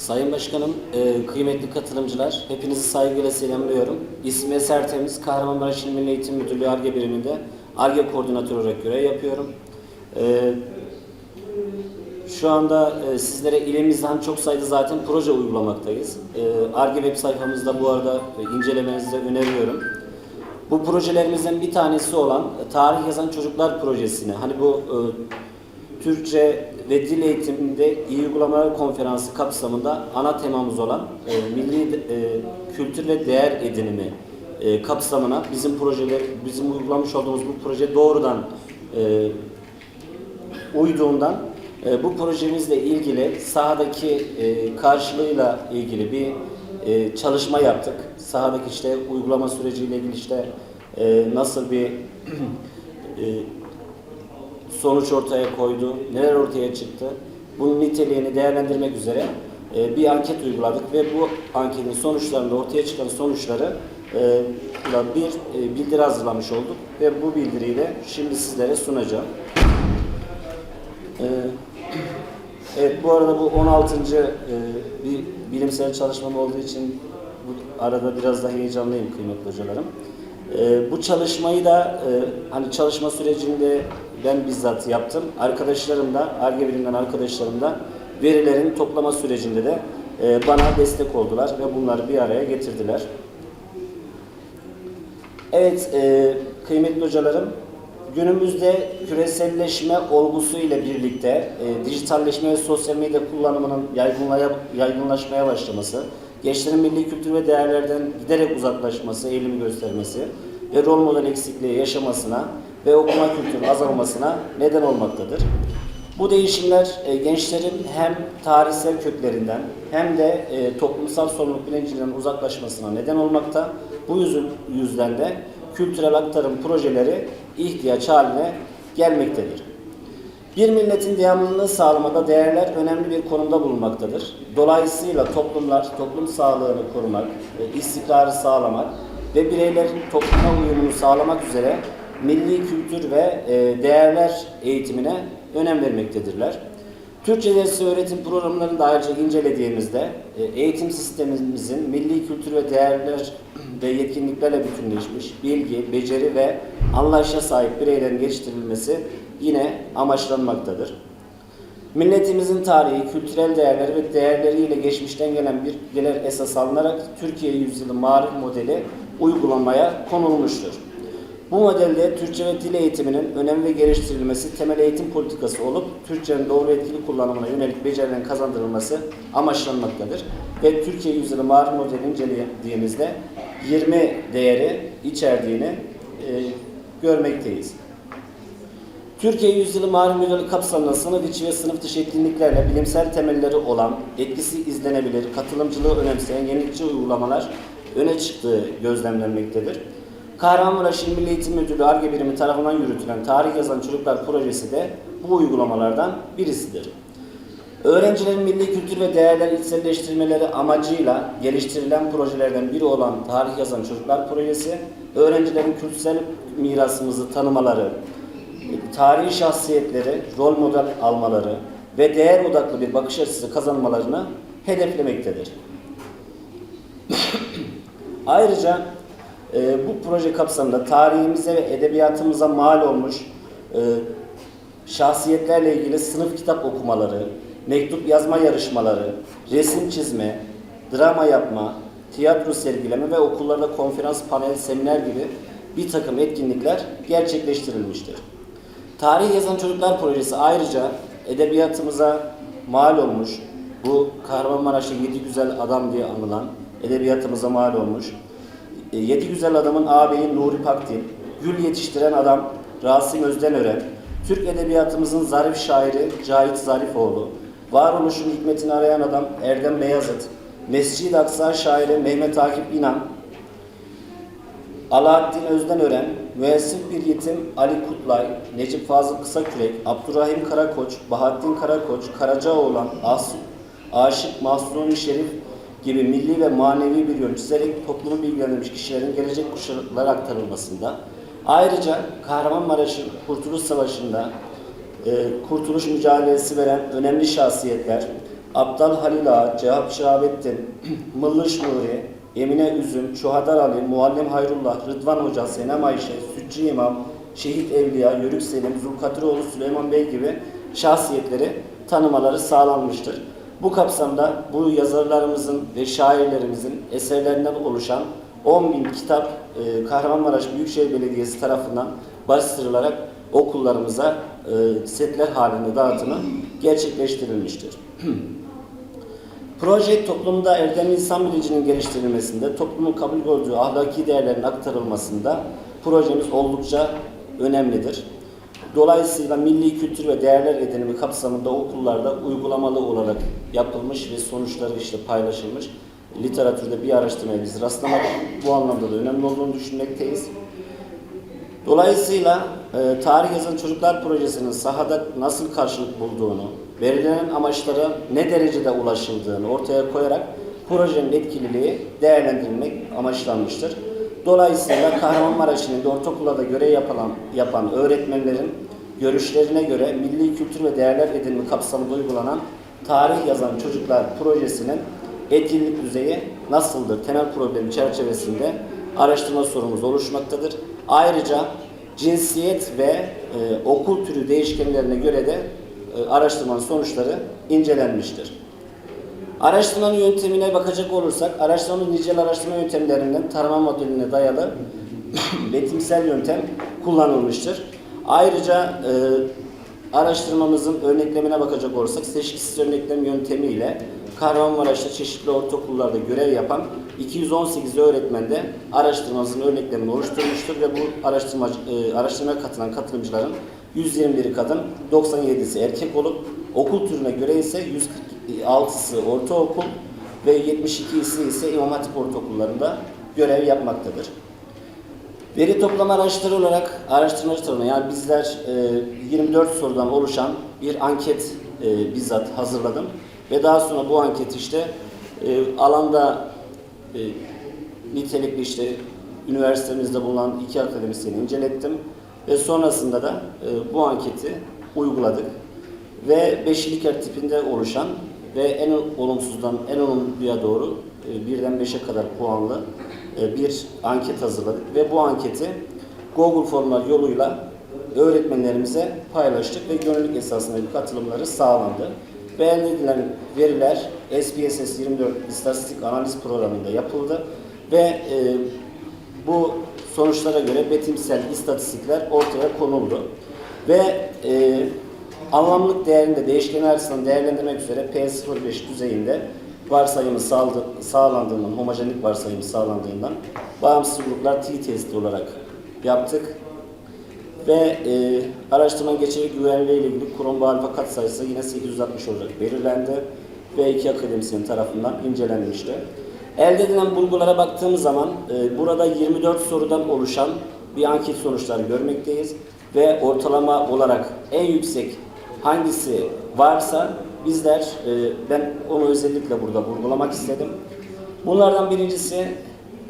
Sayın Başkanım, e, kıymetli katılımcılar, hepinizi saygıyla selamlıyorum. İsmi Eser Temiz, Kahramanmaraş İl Milli Eğitim Müdürlüğü ARGE biriminde ARGE koordinatörü olarak görev yapıyorum. E, şu anda e, sizlere ilimizden çok sayıda zaten proje uygulamaktayız. ARGE web sayfamızda bu arada incelemenizi öneriyorum. Bu projelerimizden bir tanesi olan Tarih Yazan Çocuklar Projesi'ni, hani bu Türkçe ve Dil Eğitiminde İyi Uygulamalar Konferansı kapsamında ana temamız olan e, milli e, kültür ve değer edinimi e, kapsamına bizim projeler, bizim uygulamış olduğumuz bu proje doğrudan e, uyduğundan e, bu projemizle ilgili sahadaki e, karşılığıyla ilgili bir e, çalışma yaptık. Sahadaki işte uygulama süreciyle ilgili işte e, nasıl bir e, sonuç ortaya koydu, neler ortaya çıktı. Bunun niteliğini değerlendirmek üzere e, bir anket uyguladık ve bu anketin sonuçlarında ortaya çıkan sonuçları e, bir e, bildiri hazırlamış olduk ve bu bildiriyi de şimdi sizlere sunacağım. Evet bu arada bu 16. e, bir bilimsel çalışmam olduğu için bu arada biraz da heyecanlıyım kıymetli hocalarım. E, bu çalışmayı da e, hani çalışma sürecinde ben bizzat yaptım. Arkadaşlarım da, ARGE bilimden arkadaşlarım da verilerin toplama sürecinde de e, bana destek oldular ve bunları bir araya getirdiler. Evet, e, kıymetli hocalarım, günümüzde küreselleşme olgusu ile birlikte e, dijitalleşme ve sosyal medya kullanımının yaygınlaşmaya başlaması, gençlerin milli kültür ve değerlerden giderek uzaklaşması, eğilimi göstermesi ve rol model eksikliği yaşamasına ve okuma kültürünün azalmasına neden olmaktadır. Bu değişimler e, gençlerin hem tarihsel köklerinden hem de e, toplumsal sorumluluk bilincinden uzaklaşmasına neden olmakta. Bu yüzden de kültürel aktarım projeleri ihtiyaç haline gelmektedir. Bir milletin devamlılığını sağlamada değerler önemli bir konumda bulunmaktadır. Dolayısıyla toplumlar, toplum sağlığını korumak, istikrarı sağlamak ve bireylerin topluma uyumunu sağlamak üzere milli kültür ve e, değerler eğitimine önem vermektedirler. Türkçe dersi öğretim programlarını da ayrıca incelediğimizde e, eğitim sistemimizin milli kültür ve değerler ve yetkinliklerle bütünleşmiş bilgi, beceri ve anlayışa sahip bireylerin geliştirilmesi yine amaçlanmaktadır. Milletimizin tarihi, kültürel değerleri ve değerleriyle geçmişten gelen bilgiler esas alınarak Türkiye Yüzyılı Marif modeli uygulamaya konulmuştur. Bu modelde Türkçe ve dil eğitiminin önem ve geliştirilmesi temel eğitim politikası olup Türkçenin doğru etkili kullanımına yönelik becerilerin kazandırılması amaçlanmaktadır. Ve Türkiye Yüzyılı Marif modelini incelediğimizde 20 değeri içerdiğini e, görmekteyiz. Türkiye Yüzyılı Marif Modeli kapsamında sınıf içi ve sınıf dışı etkinliklerle bilimsel temelleri olan, etkisi izlenebilir, katılımcılığı önemseyen yenilikçi uygulamalar öne çıktığı gözlemlenmektedir. Kahramanmaraş İl Milli Eğitim Müdürlüğü ARGE birimi tarafından yürütülen Tarih Yazan Çocuklar projesi de bu uygulamalardan birisidir. Öğrencilerin milli kültür ve değerler içselleştirmeleri amacıyla geliştirilen projelerden biri olan Tarih Yazan Çocuklar projesi, öğrencilerin kültürel mirasımızı tanımaları, tarihi şahsiyetleri, rol model almaları ve değer odaklı bir bakış açısı kazanmalarını hedeflemektedir. Ayrıca e, bu proje kapsamında tarihimize ve edebiyatımıza mal olmuş e, şahsiyetlerle ilgili sınıf kitap okumaları, mektup yazma yarışmaları, resim çizme, drama yapma, tiyatro sergileme ve okullarda konferans, panel, seminer gibi bir takım etkinlikler gerçekleştirilmiştir. Tarih Yazan Çocuklar Projesi ayrıca edebiyatımıza mal olmuş, bu Kahramanmaraş'ta Yedi Güzel Adam diye anılan edebiyatımıza mal olmuş, e, Yedi Güzel Adam'ın ağabeyi Nuri Pakdil, Gül yetiştiren adam Rasim Özdenören, Türk Edebiyatımızın zarif şairi Cahit Zarifoğlu, varoluşun hikmetini arayan adam Erdem Beyazıt, Mescid-i Aksa şairi Mehmet Akif İnan, Alaaddin Özdenören, müessif bir yetim Ali Kutlay, Necip Fazıl Kısakürek, Abdurrahim Karakoç, Bahattin Karakoç, Karacaoğlan, As Aşık Mahsuni Şerif gibi milli ve manevi bir yön çizerek toplumu bilgilendirmiş kişilerin gelecek kuşaklara aktarılmasında, ayrıca Kahramanmaraş'ın Kurtuluş Savaşı'nda e, kurtuluş mücadelesi veren önemli şahsiyetler, Abdal Halil Ağa, Cevap Şahabettin, Mıllış Nuri, Emine Üzüm, Çuhadar Ali, Muallim Hayrullah, Rıdvan Hoca, Senem Ayşe, Sütçü İmam, Şehit Evliya, Yörük Selim, Zulkadiroğlu Süleyman Bey gibi şahsiyetleri tanımaları sağlanmıştır. Bu kapsamda bu yazarlarımızın ve şairlerimizin eserlerinden oluşan 10 bin kitap e, Kahramanmaraş Büyükşehir Belediyesi tarafından bastırılarak okullarımıza e, setler halinde dağıtımı gerçekleştirilmiştir. Proje toplumda erdemli insan bilincinin geliştirilmesinde, toplumun kabul gördüğü ahlaki değerlerin aktarılmasında projemiz oldukça önemlidir. Dolayısıyla milli kültür ve değerler edinimi kapsamında okullarda uygulamalı olarak yapılmış ve sonuçları işte paylaşılmış. Literatürde bir araştırmaya biz rastlamadık. Bu anlamda da önemli olduğunu düşünmekteyiz. Dolayısıyla e, Tarih Yazan Çocuklar Projesi'nin sahada nasıl karşılık bulduğunu, verilen amaçlara ne derecede ulaşıldığını ortaya koyarak projenin etkililiği değerlendirilmek amaçlanmıştır. Dolayısıyla Kahramanmaraş'ın ortaokulda da görev yapılan, yapan öğretmenlerin görüşlerine göre milli kültür ve değerler edinimi kapsamında uygulanan Tarih Yazan Çocuklar Projesi'nin etkinlik düzeyi nasıldır? Temel problemi çerçevesinde araştırma sorumuz oluşmaktadır. Ayrıca cinsiyet ve e, okul türü değişkenlerine göre de araştırmanın sonuçları incelenmiştir. Araştırmanın yöntemine bakacak olursak, araştırmanın nicel araştırma yöntemlerinden tarama modeline dayalı betimsel yöntem kullanılmıştır. Ayrıca e, araştırmamızın örneklemine bakacak olursak, seçkisiz örneklem yöntemiyle Kahramanmaraş'ta çeşitli ortaokullarda görev yapan 218 öğretmen de araştırmamızın örneklemini oluşturmuştur ve bu araştırma, e, araştırmaya katılan katılımcıların 121'i kadın, 97'si erkek olup okul türüne göre ise 146'sı ortaokul ve 72'si ise İmam Hatip ortaokullarında görev yapmaktadır. Veri toplama araçları olarak araştırmacı tarafından yani bizler e, 24 sorudan oluşan bir anket e, bizzat hazırladım ve daha sonra bu anket işte e, alanda e, nitelikli işte üniversitemizde bulunan iki akademisyeni incelettim ve sonrasında da e, bu anketi uyguladık ve beşliker tipinde oluşan ve en olumsuzdan en olumluya doğru e, birden beşe kadar puanlı e, bir anket hazırladık ve bu anketi Google formlar yoluyla öğretmenlerimize paylaştık ve gönüllülük esasında bir katılımları sağlandı. Edilen veriler SPSS 24 istatistik analiz programında yapıldı ve e, bu sonuçlara göre betimsel istatistikler ortaya konuldu. Ve e, anlamlık değerinde değişken açısından değerlendirmek üzere P05 düzeyinde varsayımı sağladı, sağlandığından, homojenik varsayımı sağlandığından bağımsız gruplar t-testi olarak yaptık. Ve e, araştırmanın geçerli güvenliği ile ilgili kurum alfa kat sayısı yine 860 olarak belirlendi ve iki akademisyen tarafından incelenmişti. Elde edilen bulgulara baktığımız zaman e, burada 24 sorudan oluşan bir anket sonuçları görmekteyiz ve ortalama olarak en yüksek hangisi varsa bizler, e, ben onu özellikle burada vurgulamak istedim. Bunlardan birincisi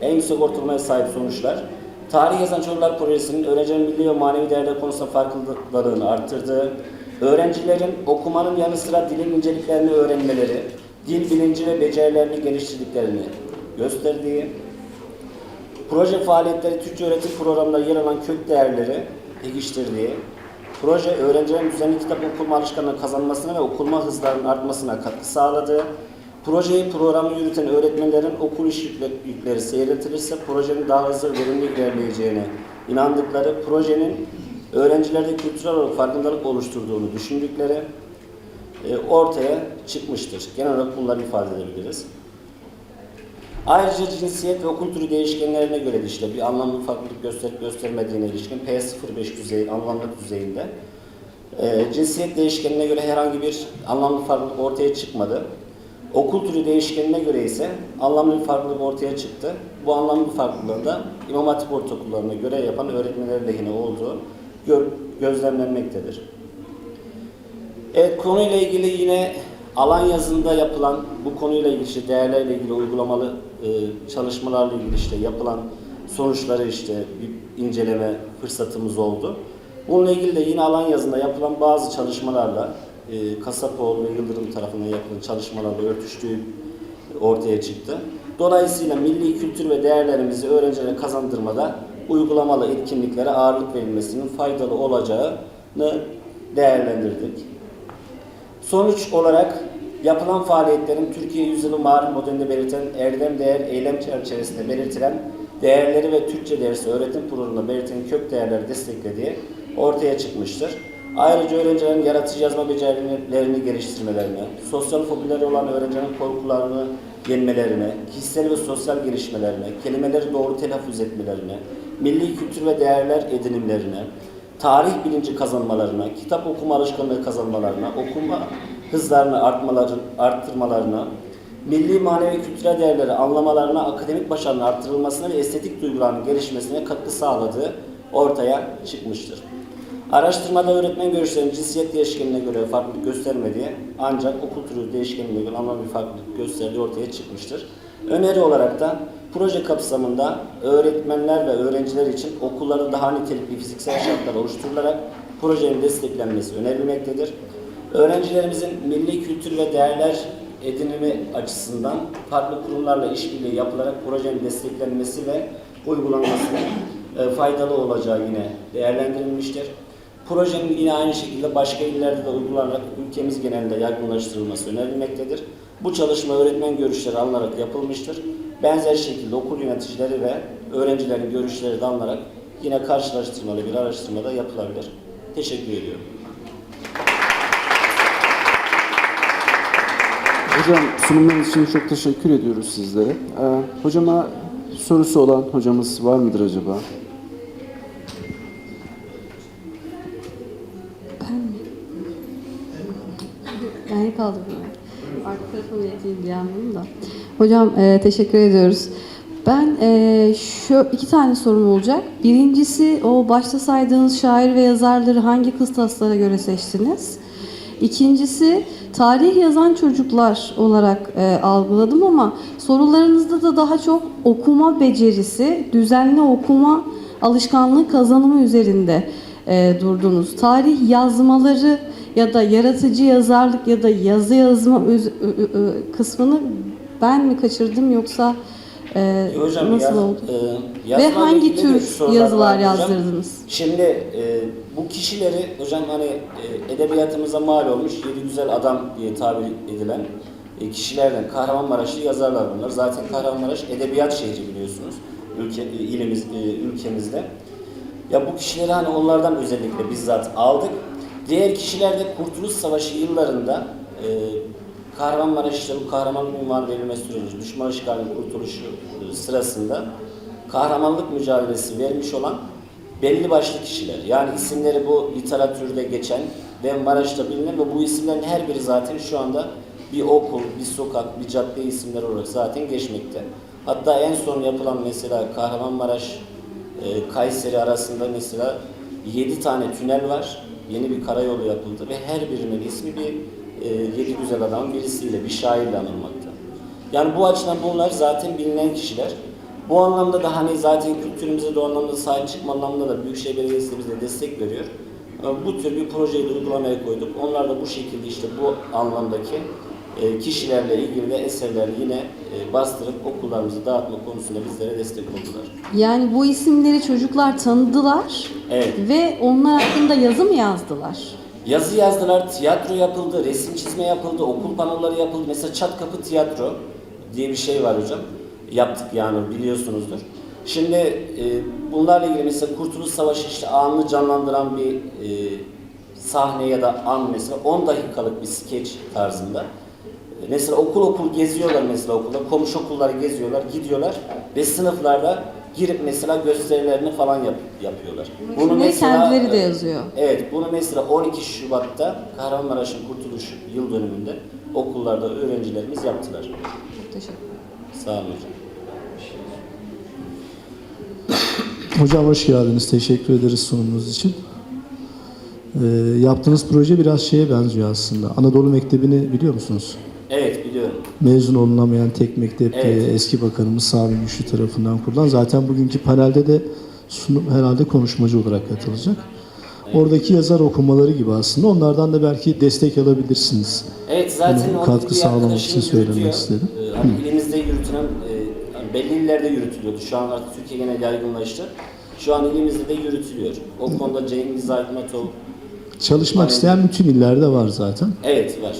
en yüksek ortalamaya sahip sonuçlar. Tarih Yazan Çocuklar Projesi'nin öğrencilerin milli ve manevi değerler konusunda farkındalıklarını arttırdığı, öğrencilerin okumanın yanı sıra dilin inceliklerini öğrenmeleri, dil bilinci ve becerilerini geliştirdiklerini gösterdiği, proje faaliyetleri Türkçe öğretim programında yer alan kök değerleri pekiştirdiği, proje öğrencilerin düzenli kitap okuma alışkanlığı kazanmasına ve okuma hızlarının artmasına katkı sağladığı, projeyi programı yürüten öğretmenlerin okul iş yükle- yükleri seyretilirse projenin daha hızlı ve verimli ilerleyeceğine inandıkları, projenin öğrencilerde kültürel olarak farkındalık oluşturduğunu düşündükleri e, ortaya çıkmıştır. Genel olarak bunları ifade edebiliriz. Ayrıca cinsiyet ve okul türü değişkenlerine göre de işte bir anlamlı farklılık gösterip göstermediğine ilişkin P05 düzeyi, anlamlık düzeyinde e, cinsiyet değişkenine göre herhangi bir anlamlı farklılık ortaya çıkmadı. Okul türü değişkenine göre ise anlamlı bir farklılık ortaya çıktı. Bu anlamlı farklılığın da İmam Hatip ortaokullarına göre yapan öğretmenler lehine olduğu gözlemlenmektedir. Evet konuyla ilgili yine alan yazında yapılan bu konuyla ilgili işte değerlerle ilgili uygulamalı e, çalışmalarla ilgili işte yapılan sonuçları işte bir inceleme fırsatımız oldu. Bununla ilgili de yine alan yazında yapılan bazı çalışmalarla e, Kasapoğlu ve Yıldırım tarafından yapılan çalışmalarla örtüştüğü ortaya çıktı. Dolayısıyla milli kültür ve değerlerimizi öğrencilere kazandırmada uygulamalı etkinliklere ağırlık verilmesinin faydalı olacağını değerlendirdik. Sonuç olarak yapılan faaliyetlerin Türkiye Yüzyılı Marif modelinde belirtilen erdem değer eylem çerçevesinde belirtilen değerleri ve Türkçe dersi öğretim programında belirtilen kök değerleri desteklediği ortaya çıkmıştır. Ayrıca öğrencilerin yaratıcı yazma becerilerini geliştirmelerine, sosyal fobileri olan öğrencilerin korkularını yenmelerine, kişisel ve sosyal gelişmelerine, kelimeleri doğru telaffuz etmelerine, milli kültür ve değerler edinimlerine, tarih bilinci kazanmalarına, kitap okuma alışkanlığı kazanmalarına, okuma hızlarını artmaların, arttırmalarına, milli manevi kültürel değerleri anlamalarına, akademik başarının arttırılmasına ve estetik duygularının gelişmesine katkı sağladığı ortaya çıkmıştır. Araştırmada öğretmen görüşlerinin cinsiyet değişkenine göre farklılık göstermediği ancak okul türü değişkenine göre anlamlı bir farklılık gösterdiği ortaya çıkmıştır. Öneri olarak da proje kapsamında öğretmenler ve öğrenciler için okullarda daha nitelikli fiziksel şartlar oluşturularak projenin desteklenmesi önerilmektedir. Öğrencilerimizin milli kültür ve değerler edinimi açısından farklı kurumlarla işbirliği yapılarak projenin desteklenmesi ve uygulanmasının e, faydalı olacağı yine değerlendirilmiştir. Projenin yine aynı şekilde başka illerde de uygulanarak ülkemiz genelinde yaygınlaştırılması önerilmektedir. Bu çalışma öğretmen görüşleri alınarak yapılmıştır. Benzer şekilde okul yöneticileri ve öğrencilerin görüşleri de alınarak yine karşılaştırmalı bir araştırma da yapılabilir. Teşekkür ediyorum. Hocam sunumlarınız için çok teşekkür ediyoruz sizlere. Ee, hocama sorusu olan hocamız var mıdır acaba? Ben mi? Yani kaldım. Arka tarafı yeteyim diye anladım da. Hocam e, teşekkür ediyoruz. Ben e, şu iki tane sorum olacak. Birincisi o başta saydığınız şair ve yazarları hangi kıstaslara göre seçtiniz? İkincisi tarih yazan çocuklar olarak e, algıladım ama sorularınızda da daha çok okuma becerisi, düzenli okuma alışkanlığı kazanımı üzerinde e, durdunuz. Tarih yazmaları ya da yaratıcı yazarlık ya da yazı yazma kısmını ben mi kaçırdım yoksa e, E, hocam nasıl yaz- oldu? e, Ve hangi tür yazılar yazdırdınız? Şimdi e, bu kişileri hocam hani e, edebiyatımıza mal olmuş yedi güzel adam diye tabir edilen e, kişilerden Kahramanmaraşlı yazarlar bunlar. Zaten Kahramanmaraş edebiyat şehri biliyorsunuz ülke e, ilimiz e, ülkemizde. Ya bu kişileri hani onlardan özellikle bizzat aldık. Diğer kişiler de Kurtuluş Savaşı yıllarında e, Kahramanmaraş'ta bu kahramanlık unvanı verilme süreci, düşman işgalinin kurtuluşu e, sırasında kahramanlık mücadelesi vermiş olan belli başlı kişiler. Yani isimleri bu literatürde geçen ve Maraş'ta bilinen ve bu isimlerin her biri zaten şu anda bir okul, bir sokak, bir cadde isimleri olarak zaten geçmekte. Hatta en son yapılan mesela Kahramanmaraş e, Kayseri arasında mesela 7 tane tünel var. Yeni bir karayolu yapıldı ve her birinin ismi bir e, yedi güzel adamın birisiyle, bir şairle anılmakta. Yani bu açıdan bunlar zaten bilinen kişiler. Bu anlamda da hani zaten kültürümüze de anlamda sahip çıkma anlamında da Büyükşehir Belediyesi de bize destek veriyor. E, Bu tür bir projeyi de uygulamaya koyduk. Onlar da bu şekilde işte bu anlamdaki e, kişilerle ilgili de eserleri yine e, bastırıp okullarımızı dağıtma konusunda bizlere destek oldular. Yani bu isimleri çocuklar tanıdılar Evet. ve onlar hakkında yazı mı yazdılar? Yazı yazdılar, tiyatro yapıldı, resim çizme yapıldı, okul panoları yapıldı. Mesela Çat Kapı Tiyatro diye bir şey var hocam. Yaptık yani biliyorsunuzdur. Şimdi e, bunlarla ilgili mesela Kurtuluş Savaşı işte anını canlandıran bir e, sahne ya da an mesela 10 dakikalık bir skeç tarzında. Mesela okul okul geziyorlar mesela okulda, komşu okulları geziyorlar, gidiyorlar ve sınıflarda girip mesela gösterilerini falan yap, yapıyorlar. Bunu kendileri de yazıyor. Evet, bunu mesela 12 Şubat'ta Kahramanmaraş'ın kurtuluş yıl dönümünde okullarda öğrencilerimiz yaptılar. Çok teşekkür ederim. Sağ olun hocam. Hocam hoş geldiniz. Teşekkür ederiz sunumunuz için. Ee, yaptığınız proje biraz şeye benziyor aslında. Anadolu Mektebi'ni biliyor musunuz? Evet, biliyorum. Mezun olunamayan tek mektep diye Evet. eski bakanımız Sami Güçlü tarafından kurulan. Zaten bugünkü panelde de sunum herhalde konuşmacı olarak katılacak. Oradaki yazar okumaları gibi aslında. Onlardan da belki destek alabilirsiniz. Evet zaten oradaki katkı sağlamak için söylemek yürütüyor. istedim. Ee, hani ilimizde yürütülen, e, hani belli illerde yürütülüyordu. Şu an artık Türkiye genel yaygınlaştı. Şu an ilimizde de yürütülüyor. O konuda Cengiz Aytmatov, Çalışmak Aynen. isteyen bütün illerde var zaten. evet var.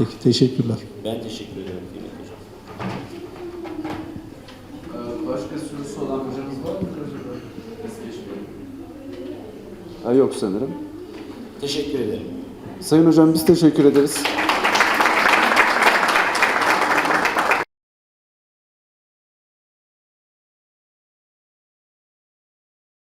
Peki teşekkürler. Ben teşekkür ederim hocam. Başka sorusu olan hocamız var mı? Ha, yok sanırım. Teşekkür ederim. Sayın hocam biz teşekkür ederiz.